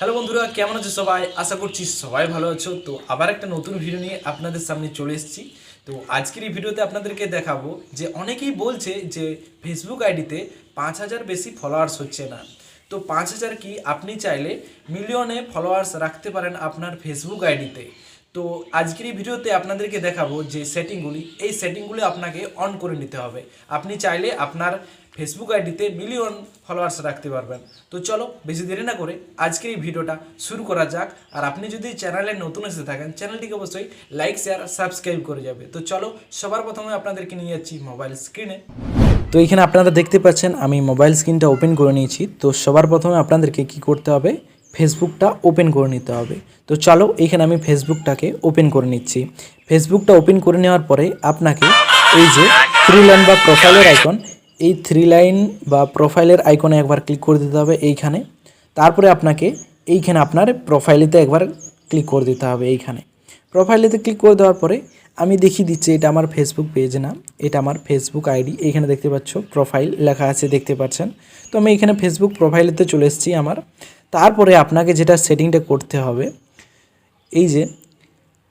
Hello বন্ধুরা, কেমন আছো সবাই? আশা করছি সবাই ভালো আছো। তো আবার একটা নতুন ভিডিও নিয়ে আপনাদের সামনে চলে এসেছি। তো আজকের এই ভিডিওতে আপনাদেরকে দেখাবো যে অনেকেই বলছে যে ফেসবুক আইডিতে পাঁচ হাজার বেশি ফলোয়ার্স হচ্ছে না। তো পাঁচ হাজার কি আপনি চাইলে মিলিয়নে ফলোয়ার্স রাখতে পারেন আপনার ফেসবুক আইডিতে তো আজকের এই ভিডিওতে আপনাদেরকে দেখাবো যে সেটিংগুলি, এই সেটিংগুলি আপনাকে অন করে নিতে হবে। আপনি চাইলে আপনার ফেসবুক আইডিতে মিলিয়ন ফলোয়ার্স রাখতে পারবেন। তো চলো, বেশি দেরি না করে আজকের এই ভিডিওটা শুরু করা যাক। আর আপনি যদি চ্যানেলে নতুন এসে থাকেন, চ্যানেলটিকে অবশ্যই লাইক শেয়ার সাবস্ক্রাইব করে যাবে। তো চলো, সবার প্রথমে আপনাদেরকে নিয়ে যাচ্ছি মোবাইল স্ক্রিনে তো এখানে আপনারা দেখতে পাচ্ছেন, আমি মোবাইল স্ক্রিনটা ওপেন করে নিয়েছি। তো সবার প্রথমে আপনাদেরকে কি করতে হবে ফেসবুকটা ওপেন করে নিতে হবে। তো চলো এখানে আমি ফেসবুকটাকে ওপেন করে নিচ্ছি। ফেসবুকটা ওপেন করে নেওয়ার পরে আপনাকে এই যে থ্রি লাইন বা প্রোফাইলের আইকন এই থ্রি লাইন বা প্রোফাইলের আইকনে একবার ক্লিক করে দিতে হবে এইখানে। তারপরে আপনাকে এইখানে আপনার প্রোফাইলেতে একবার ক্লিক করে দিতে হবে এইখানে। প্রোফাইলেতে ক্লিক করে দেওয়ার পরে আমি দেখিয়ে দিচ্ছি এটা আমার ফেসবুক পেজ না, এটা আমার ফেসবুক আইডি এইখানে দেখতে পাচ্ছ প্রোফাইল লেখা আছে, দেখতে পাচ্ছেন। তো আমি এখানে ফেসবুক প্রোফাইলেতে চলে এসেছি আমার। তারপরে আপনাকে যেটা সেটিংটা করতে হবে, এই যে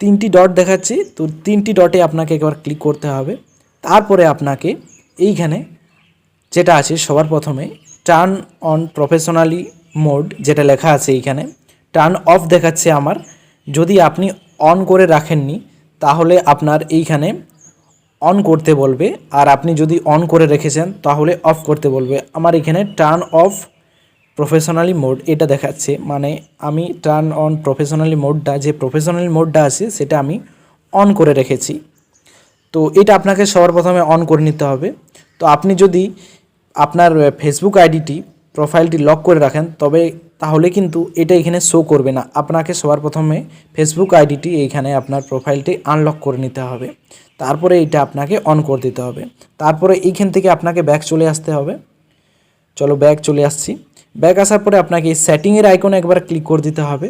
তিনটি ডট দেখাচ্ছি, তো তিনটি ডটে আপনাকে একবার ক্লিক করতে হবে। তারপরে আপনাকে এইখানে যেটা আছে সবার প্রথমে টার্ন অন প্রফেশনালি মোড যেটা লেখা আছে এইখানে, টার্ন অফ দেখাচ্ছে আমার। যদি আপনি অন করে রাখেননি, তাহলে আপনার এইখানে অন করতে বলবে, আর আপনি যদি অন করে রেখেছেন, তাহলে অফ করতে বলবে। আমার এখানে টার্ন অফ প্রফেশনালি মোড এটা দেখাচ্ছে। মানে আমি টার্ন অন প্রফেশনালি মোডটা যে প্রফেশনালি মোডটা আছে, সেটা আমি অন করে রেখেছি। তো এটা আপনাকে সবার প্রথমে অন করে নিতে হবে। তো আপনি যদি আপনার ফেসবুক আইডিটি প্রোফাইলটি লক করে রাখেন, তবে তাহলে কিন্তু এটা এখানে শো করবে না। আপনাকে সবার প্রথমে ফেসবুক আইডিটি এইখানে আপনার প্রোফাইলটি আনলক করে নিতে হবে। তারপরে এটা আপনাকে অন করে দিতে হবে। তারপরে এইখান থেকে আপনাকে ব্যাক চলে আসতে হবে। চলো ব্যাক চলে আসছি। ব্যাক আসার পরে আপনাকে সেটিংয়ের আইকনে একবার ক্লিক করে দিতে হবে।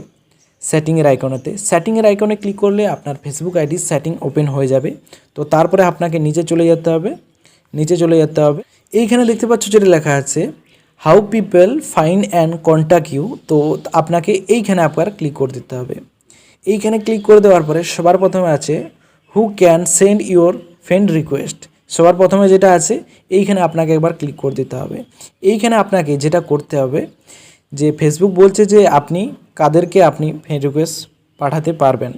সেটিংয়ের আইকনেতে সেটিংয়ের আইকনে ক্লিক করলে আপনার ফেসবুক আইডির সেটিং ওপেন হয়ে যাবে। তো তারপরে আপনাকে নিচে চলে যেতে হবে। নিচে চলে যেতে হবে। এইখানে দেখতে পাচ্ছ যেটা লেখা আছে how people find and contact you তো আপনাকে এইখানে আপনার ক্লিক করে দিতে হবে। এইখানে ক্লিক করে দেওয়ার পরে সবার প্রথমে আছে who can send your friend request সবার প্রথমে যেটা আছে, এইখানে আপনাকে একবার ক্লিক করে দিতে হবে। এইখানে আপনাকে যেটা করতে হবে, যে ফেসবুক বলছে যে আপনি, কাদেরকে আপনি ফ্রেন্ড রিকোয়েস্ট পাঠাতে পারবেন।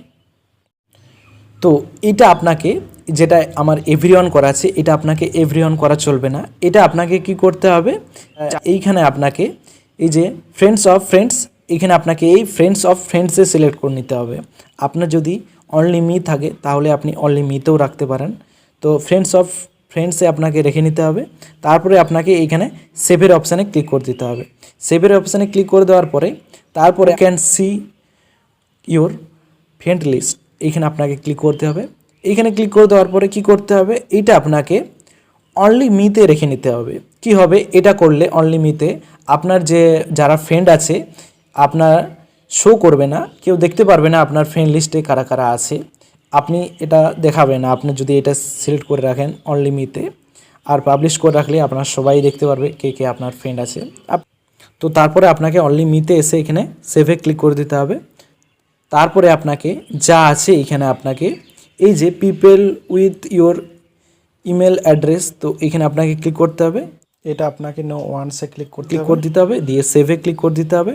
তো এটা আপনাকে যেটা আমার এভরিওয়ান করা আছে, এটা আপনাকে এভরিওয়ান করা চলবে না। এটা আপনাকে কি করতে হবে, এইখানে আপনাকে এই যে ফ্রেন্ডস অফ ফ্রেন্ডস এখানে আপনাকে এই ফ্রেন্ডস অফ ফ্রেন্ডসে সিলেক্ট করে নিতে হবে। আপনার যদি অনলি মি থাকে, তাহলে আপনি অনলি মিতেও রাখতে পারেন। তো ফ্রেন্ডস অফ ফ্রেন্ডসে আপনাকে রেখে নিতে হবে। তারপরে আপনাকে এইখানে সেভের অপশানে ক্লিক করে দিতে হবে। সেভের অপশানে ক্লিক করে দেওয়ার পরে তারপরে can see your friend list এইখানে আপনাকে ক্লিক করতে হবে। এইখানে ক্লিক করে দেওয়ার পরে কি করতে হবে? এটা আপনাকে অনলি মিতে রেখে নিতে হবে। কি হবে? এটা করলে অনলি মিতে আপনার যে, যারা ফ্রেন্ড আছে, আপনার শো করবে না। কেউ দেখতে পারবে না আপনার ফ্রেন্ড লিস্টে কারা কারা আছে। আপনি এটা দেখাবে না আপনি যদি এটা সিলেক্ট করে রাখেন অনলি মিতে আর পাবলিশ করে রাখলে আপনার সবাই দেখতে পারবে কে কে আপনার ফ্রেন্ড আছে। আপ- তো তারপরে আপনাকে অনলি মিতে এসে এখানে সেভে ক্লিক করে দিতে হবে। তারপরে আপনাকে যা আছে এখানে আপনাকে এই যে people with your email address তো এখানে আপনাকে ক্লিক করতে হবে। এটা আপনাকে নো ওয়ান্সে ক্লিক করতে ক্লিক করে দিতে হবে দিয়ে সেভে ক্লিক করে দিতে হবে।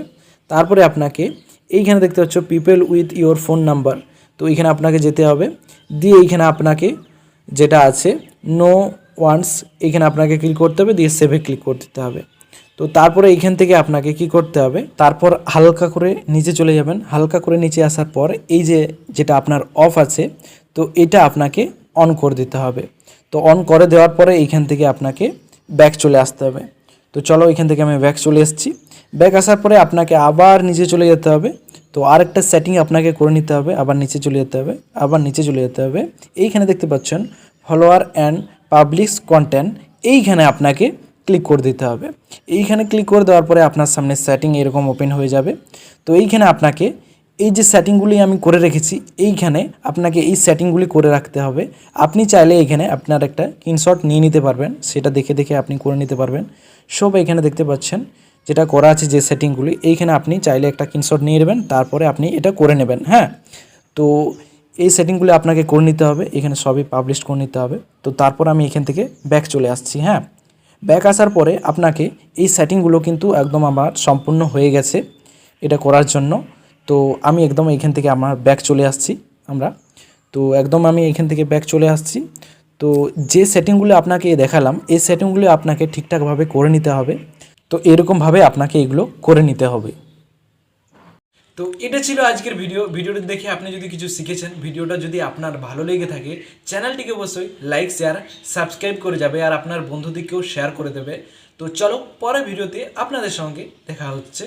তারপরে আপনাকে এইখানে দেখতে পাচ্ছ people with your phone number তো এইখানে আপনাকে যেতে হবে। দিয়ে এইখানে আপনাকে যেটা আছে নো ওয়ান্স এখানে আপনাকে ক্লিক করতে হবে, দিয়ে সেভে ক্লিক করে দিতে হবে। তো তারপরে এইখান থেকে আপনাকে কি করতে হবে, তারপর হালকা করে নিচে চলে যাবেন। হালকা করে নিচে আসার পর এই যে যেটা আপনার অফ আছে, তো এটা আপনাকে অন করে দিতে হবে। তো অন করে দেওয়ার পরে এইখান থেকে আপনাকে ব্যাক চলে আসতে হবে। তো চলো এখান থেকে আমি ব্যাক চলে এসেছি। ব্যাক আসার পরে আপনাকে আবার নিচে চলে যেতে হবে। তো আরেকটা সেটিং আপনাকে করে নিতে হবে, আবার নিচে চলে যেতে হবে, আবার নিচে চলে যেতে হবে। এইখানে দেখতে পাচ্ছেন ফলোয়ার অ্যান্ড পাবলিশ কন্টেন্ট এইখানে আপনাকে ক্লিক করে দিতে হবে। এইখানে ক্লিক করে দেওয়ার পরে আপনার সামনে সেটিং এরকম ওপেন হয়ে যাবে। তো এইখানে আপনাকে এই যে সেটিংগুলি আমি করে রেখেছি, এইখানে আপনাকে এই সেটিংগুলি করে রাখতে হবে। আপনি চাইলে এখানে আপনার একটা স্ক্রিনশট নিয়ে নিতে পারবেন, সেটা দেখে দেখে আপনি করে নিতে পারবেন। সব এখানে দেখতে পাচ্ছেন। যেটা করা আছে যে সেটিংগুলি এইখানে আপনি চাইলে একটা স্ক্রিনশট নিয়ে নেবেন, তারপরে আপনি এটা করে নেবেন হ্যাঁ? তো এই সেটিংগুলি আপনাকে করে নিতে হবে, এখানে সবই পাবলিশ করে নিতে হবে। তো তারপর আমি এখান থেকে ব্যাক চলে আসছি হ্যাঁ? ব্যাক আসার পরে আপনাকে এই সেটিংগুলো কিন্তু একদম আমার সম্পূর্ণ হয়ে গেছে এটা করার জন্য। তো আমি একদম এখান থেকে আমার ব্যাক চলে আসছি আমরা। তো একদম আমি এখান থেকে ব্যাক চলে আসছি। তো যে সেটিংগুলো আপনাকে দেখালাম, এই সেটিংগুলো আপনাকে ঠিকঠাকভাবে করে নিতে হবে। তো এরকমভাবে আপনাকে এগুলো করে নিতে হবে। তো এটা ছিল আজকের ভিডিও। ভিডিওটা দেখে আপনি যদি কিছু শিখেছেন, ভিডিওটা যদি আপনার ভালো লেগে থাকে, চ্যানেলটিকে অবশ্যই লাইক, শেয়ার, সাবস্ক্রাইব করে যাবে আর আপনার বন্ধুদেরকেও শেয়ার করে দেবে। তো চলো পরে ভিডিওতে আপনাদের সঙ্গে দেখা হচ্ছে।